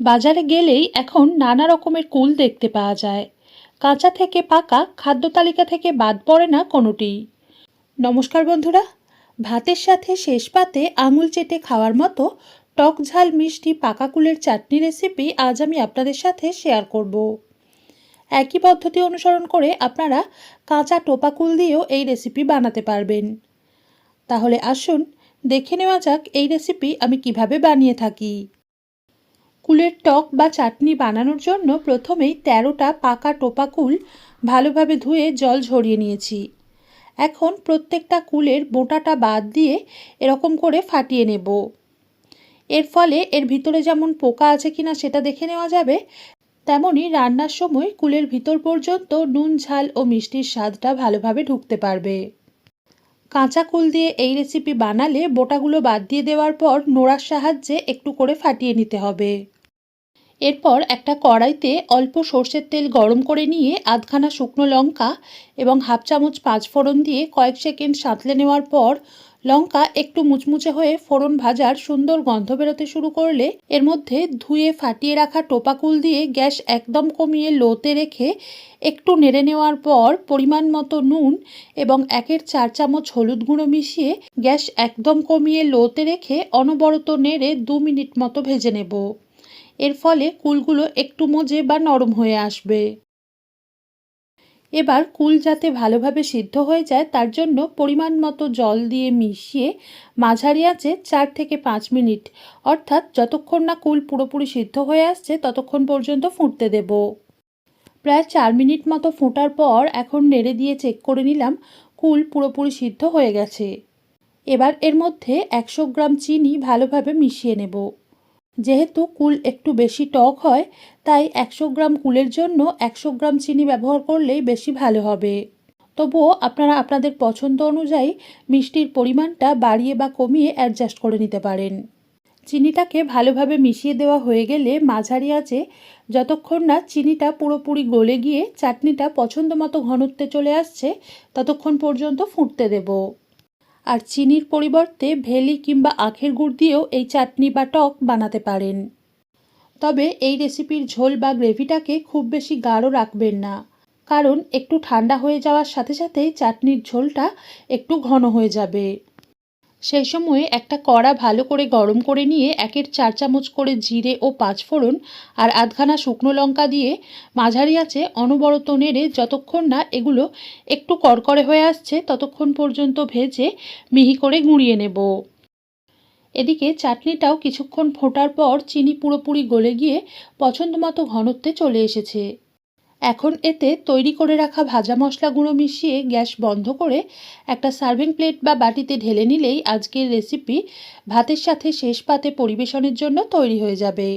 বাজারে গেলেই এখন নানা রকমের কুল দেখতে পাওয়া যায়। কাঁচা থেকে পাকা, খাদ্য তালিকা থেকে বাদ পড়ে না কোনোটি। নমস্কার বন্ধুরা, ভাতের সাথে শেষ পাতে আঙুল চেটে খাওয়ার মতো টক ঝাল মিষ্টি পাকা কুলের চাটনি রেসিপি আজ আমি আপনাদের সাথে শেয়ার করব। একই পদ্ধতি অনুসরণ করে আপনারা কাঁচা টোপা কুল দিয়েও এই রেসিপি বানাতে পারবেন। তাহলে আসুন, দেখে নেওয়া যাক এই রেসিপি আমি কীভাবে বানিয়ে থাকি। কুলের টক বা চাটনি বানানোর জন্য প্রথমেই তেরোটা পাকা টোপা কুল ভালোভাবে ধুয়ে জল ঝরিয়ে নিয়েছি। এখন প্রত্যেকটা কুলের বোটাটা বাদ দিয়ে এরকম করে ফাটিয়ে নেব। এর ফলে এর ভিতরে যেমন পোকা আছে কিনা সেটা দেখে নেওয়া যাবে তেমনই রান্নার সময় কুলের ভিতর পর্যন্ত নুন, ঝাল ও মিষ্টির স্বাদটা ভালোভাবে ঢুকতে পারবে। কাঁচা কুল দিয়ে এই রেসিপি বানালে বোটাগুলো বাদ দিয়ে দেওয়ার পর নোড়ার সাহায্যে একটু করে ফাটিয়ে নিতে হবে। এরপর একটা কড়াইতে অল্প সর্ষের তেল গরম করে নিয়ে আধখানা শুকনো লঙ্কা এবং হাফ চামচ পাঁচ ফোড়ন দিয়ে কয়েক সেকেন্ড সাঁতলে নেওয়ার পর লঙ্কা একটু মুচমুচে হয়ে ফোড়ন ভাজার সুন্দর গন্ধ বেরোতে শুরু করলে এর মধ্যে ধুয়ে ফাটিয়ে রাখা টোপাকুল দিয়ে গ্যাস একদম কমিয়ে লোতে রেখে একটু নেড়ে নেওয়ার পর পরিমাণ মতো নুন এবং একের চার চামচ হলুদ গুঁড়ো মিশিয়ে গ্যাস একদম কমিয়ে লোতে রেখে অনবরত নেড়ে দু মিনিট মতো ভেজে নেব। এর ফলে কুলগুলো একটু মজে বা নরম হয়ে আসবে। এবার কুল যাতে ভালোভাবে সিদ্ধ হয়ে যায়, তার জন্য পরিমাণ মতো জল দিয়ে মিশিয়ে মাঝারি আঁচে চার থেকে পাঁচ মিনিট, অর্থাৎ যতক্ষণ না কুল পুরোপুরি সিদ্ধ হয়ে আসছে, ততক্ষণ পর্যন্ত ফুটতে দেব। প্রায় চার মিনিট মতো ফোটার পর এখন নেড়ে দিয়ে চেক করে নিলাম, কুল পুরোপুরি সিদ্ধ হয়ে গেছে। এবার এর মধ্যে একশো গ্রাম চিনি ভালোভাবে মিশিয়ে নেব। যেহেতু কুল একটু বেশি টক হয়, তাই একশো গ্রাম কুলের জন্য একশো গ্রাম চিনি ব্যবহার করলেই বেশি ভালো হবে। তবুও আপনারা আপনাদের পছন্দ অনুযায়ী মিষ্টির পরিমাণটা বাড়িয়ে বা কমিয়ে অ্যাডজাস্ট করে নিতে পারেন। চিনিটাকে ভালোভাবে মিশিয়ে দেওয়া হয়ে গেলে মাঝারি আছে যতক্ষণ না চিনিটা পুরোপুরি গলে গিয়ে চাটনিটা পছন্দ মতো ঘনত্বে চলে আসছে, ততক্ষণ পর্যন্ত ফুটতে দেবো। আর চিনির পরিবর্তে ভেলি কিংবা আখের গুড় দিয়েও এই চাটনি বা টক বানাতে পারেন। তবে এই রেসিপির ঝোল বা গ্রেভিটাকে খুব বেশি গাঢ় রাখবেন না, কারণ একটু ঠান্ডা হয়ে যাওয়ার সাথে সাথেই চাটনির ঝোলটা একটু ঘন হয়ে যাবে। সেই সময়ে একটা কড়া ভালো করে গরম করে নিয়ে একের চার চামচ করে জিরে ও পাঁচফোড়ন আর আধখানা শুকনো লঙ্কা দিয়ে মাঝারি আছে অনবরত নেড়ে যতক্ষণ না এগুলো একটু কড়কড়ে হয়ে আসছে ততক্ষণ পর্যন্ত ভেজে মিহি করে গুঁড়িয়ে নেব। এদিকে চাটনিটাও কিছুক্ষণ ফোটার পর চিনি পুরোপুরি গলে গিয়ে পছন্দ মতো ঘনত্বে চলে এসেছে। এখন এতে তৈরি করে রাখা ভাজা মশলা গুঁড়ো মিশিয়ে গ্যাস বন্ধ করে একটা সার্ভিং প্লেট বা বাটিতে ঢেলে নিলেই আজকের রেসিপি ভাতের সাথে শেষ পাতে পরিবেশনের জন্য তৈরি হয়ে যাবে।